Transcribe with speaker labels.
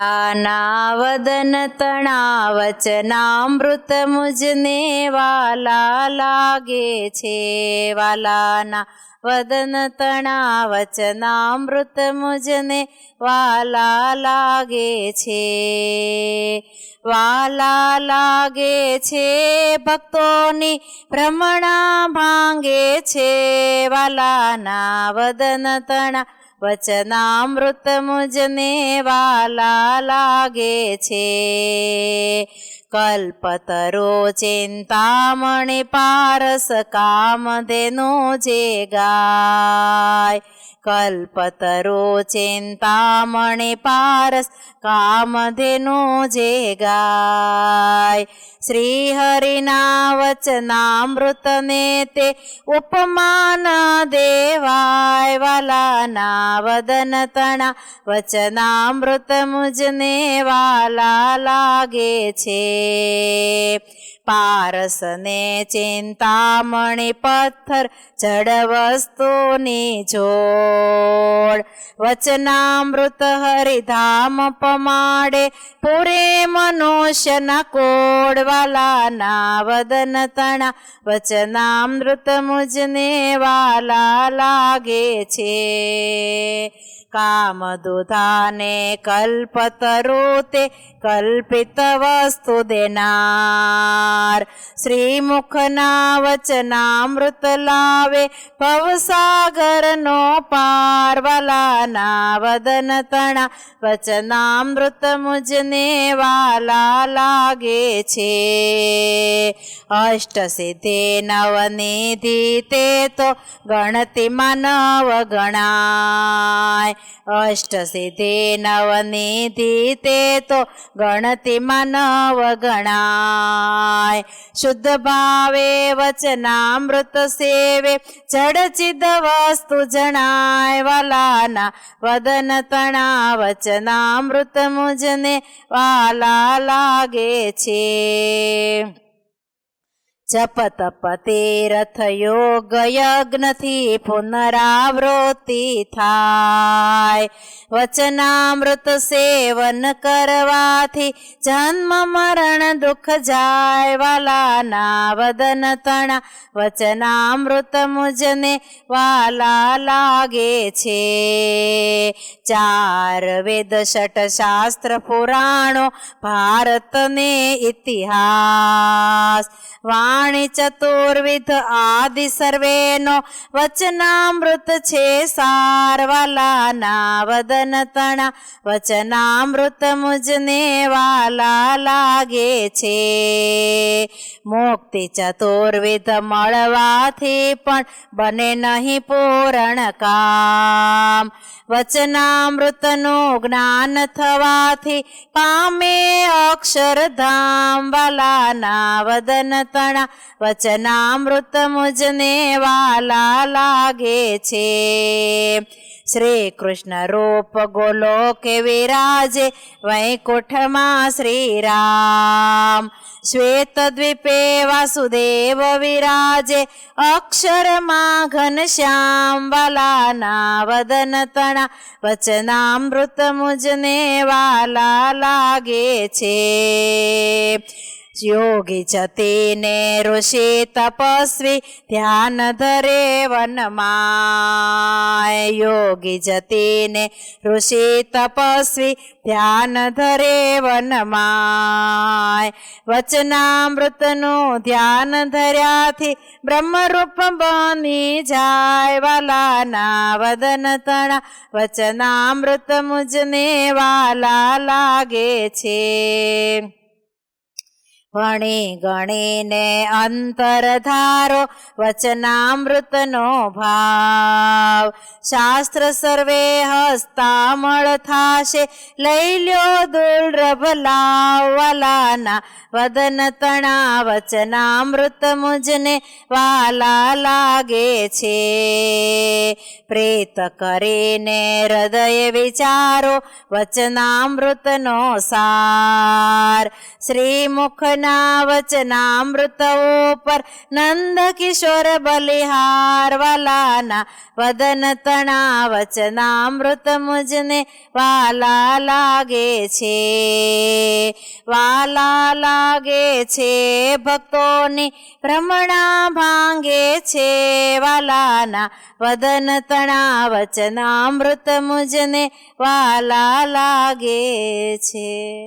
Speaker 1: આના વદન તણા વચનામૃત મુજને વાલા લાગે છે વાલાના વદન તણા વચનામૃત મુજને વાલા લાગે છે વાલા લાગે છે ભક્તોની ભ્રમણા ભાંગે છે વાલાના વદન તણા વચનામૃત મુજને વાલા લાગે છે. કલ્પતરો ચિંતામણી પારસ કામધેનો જે ગાય. કલ્પતરો ચિંતામણી પારસ કામધેનો જે ગાય. શ્રી હરિના વચનામૃતને તે ઉપમાન દેવાય વાલાના વદન તણા વચનામૃત મુજને વાલા લાગે છે પારસને ચિંતામણી પથ્થર જડ વસ્તુની જોડ વચનામૃત હરિધામ પમાડે. પૂરે મનુષ્યના કોડ વાલાના વદન તણા. વચનામૃત મુજને વાલા લાગે છે. કામ દુધાને કલ્પતરો તે કલ્પિત વસ્તુ દેનાર શ્રીમુખના વચનામૃત લાવે ભવસાગરનો પાર વાલાના વદન તણા વચનામૃત મુજને વાલા લાગે છે અષ્ટ સિદ્ધે નવનિધિ તે તો ગણતિમાં નવ ગણાય અષ્ટ સિદ્ધે નવનિધિ તે તો ગણતિમાં નવ ગણાય. શુદ્ધ ભાવે વચનામૃત સેવે જડચિદ વસ્તુ જણાય. વાલાના વદન તણા વચનામૃત મુજને વાલા લાગે છે. જપ તપ તીરથ યોગ યજ્ઞથી પુનરાવૃત્તિ થાય. વચનામૃત સેવન કરવાથી જન્મ, મરણ, દુઃખ જાય વાલાના વદન તણા. વચનામૃત મુજને વાલા લાગે છે. ચાર વેદ ષટ શાસ્ત્ર પુરાણો ભારતને ઇતિહાસ. વાણી ચતુર્વિધ આદિ સર્વેનો વચનામૃત છે સારવાલાના વદન તણા. વચનામૃત મુજને વાલા લાગે છે. મુક્તિ ચતુર્વિધ મળવાથી પણ બને નહીં પૂરણ કામ. વચનામૃતનું જ્ઞાન થવાથી પામે અક્ષરધામ વાલાના વદન તણા. વચનામૃત મુજને વાલા લાગે છે. શ્રી કૃષ્ણ રૂપ ગોલોકે વિરાજે વૈકુંઠમાં શ્રી રામ શ્વેત દ્વીપે વાસુદેવ વિરાજે અક્ષરમાં ઘનશ્યામ વાલાના વદન તણા વચનામૃત મુજને વાલા લાગે છે. યોગી જતીને ઋષિ તપસ્વી ધ્યાન ધરે વનમાં. યોગી જતીને ઋષિ તપસ્વી ધ્યાન ધરે વનમાં. વચનામૃતનું ધ્યાન ધર્યાથી બ્રહ્મરૂપ બની જાય વાલાના વદન તણા. વચનામૃત મુજને વાલા લાગે છે. ભણી ગણીને અંતર ધારો વચનામૃતનો ભાવ શાસ્ત્ર સર્વે હસ્તામળ થાશે. લઈ લ્યો દુર્લભ લાવવાલાના. વદન તણા વચનામૃત મુજને વાલા લાગે છે. પ્રેત કરીને હૃદય વિચારો, વચનામૃતનો સાર. શ્રીમુખના વચનામૃત ઉપર નંદ કિશોર બલિહાર વાલાના વદન તણા વચનામૃત મુજને વાલા લાગે છે. વાલા લાગે છે, ભક્તોની ભ્રમણા ભાંગે છે. વાલાના વદન તણા વચનામૃત મુજને વાલા લાગે છે.